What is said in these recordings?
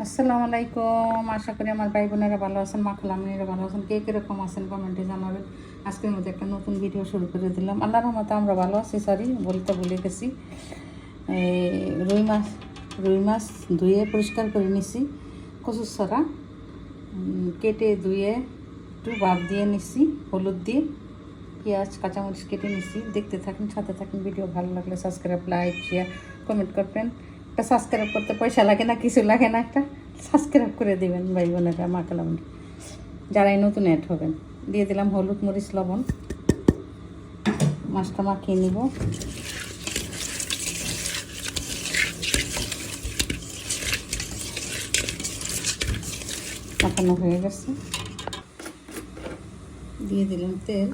আসসালামু আলাইকুম। আশা করি আমার ভাই বোনেরা ভালো আছেন মা খালামিনেরা ভালো আছেন। কে কীরকম আছেন কমেন্টে জানাবেন আজকের মধ্যে একটা নতুন ভিডিও শুরু করে দিলাম। আল্লাহর রহমতে আমরা ভালো আছি, সরি, বলতে ভুলে গেছি। রুই মাছ রুই মাছ ধুয়ে পরিষ্কার করে নিছি, কচুর সরা কেটে ধুয়ে একটু ভাত দিয়ে নিছি, হলুদ দিয়ে পেঁয়াজ, কাঁচামরিচ কেটে নিছি। দেখতে থাকেন, সাথে থাকেন, ভিডিও ভালো লাগলে সাবস্ক্রাইব, লাইক শেয়ার কমেন্ট করবেন। একটা সাবস্ক্রাইব করতে পয়সা লাগে না, কিছু লাগে না, একটা সাবস্ক্রাইব করে দেবেন ভাই বোনেরা, মা কালামনি। যারাই নতুন অ্যাড হবেন, দিয়ে দিলাম হলুদ মরিচ, লবণ। মাছটা মাখিয়ে নিব। মাখানো হয়ে গেছে। দিয়ে দিলাম তেল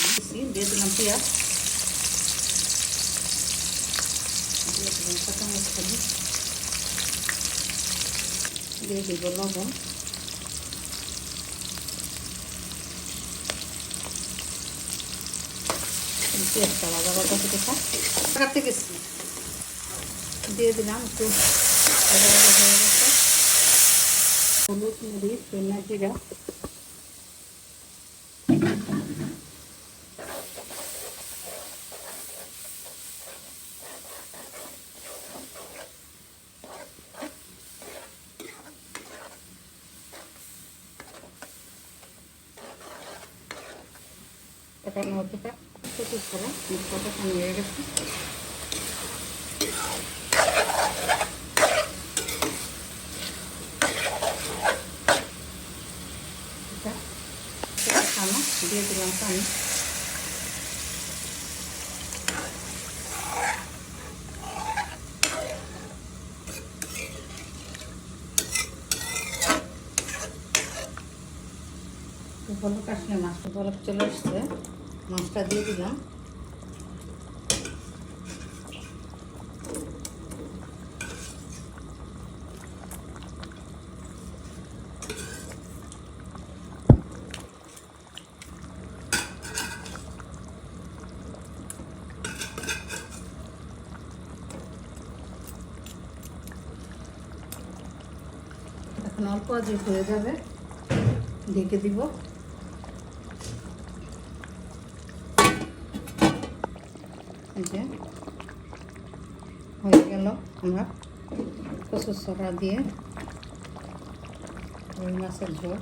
দিয়েছি, দিয়ে দিলাম পেঁয়াজ। দিয়ে দিলাম কাঁচামরিচ খালি দিয়ে দিব লবণ। পেঁয়াজটা ভাজা ভাজা থেকে থাক কাটতে গেছি। দিয়ে দিলাম একটু ভাজা ভাজা হলুদ, মরিচ জিরা। এটার মধ্যে প্রচুর করে মশলাটা পানি হয়ে গেছে এটা এটা খানো দিয়ে দিলাম পানি বলক আসলে মাছটা বলক চলে আসছে। মাছটা দিয়ে দিলাম। এখন অল্প আজ হয়ে যাবে। ঢেকে দিব। যে, হয়ে গেল আমরা কচুর সরা দিয়ে রুই মাছের ঝোল।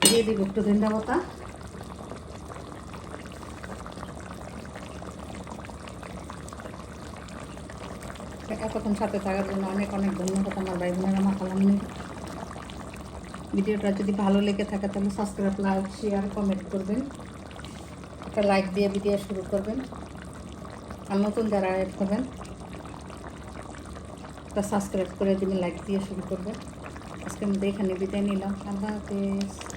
দিয়ে দিব একটু পাতা। এতক্ষণ সাথে থাকার জন্য অনেক অনেক ধন্যবাদ আমার ভাই বোনেরা মাখালাম ভিডিওটা যদি ভালো লেগে থাকে তাহলে সাবস্ক্রাইব লাইক শেয়ার কমেন্ট করবেন। একটা লাইক দিয়ে ভিডিও শুরু করবেন। আর নতুন যারা অ্যাড হবেন সাবস্ক্রাইব করে দিবেন লাইক দিয়ে শুরু করবেন। আজকে মধ্যে এখানে বিদায় নিলাম। আল্লাহ হাফেজ।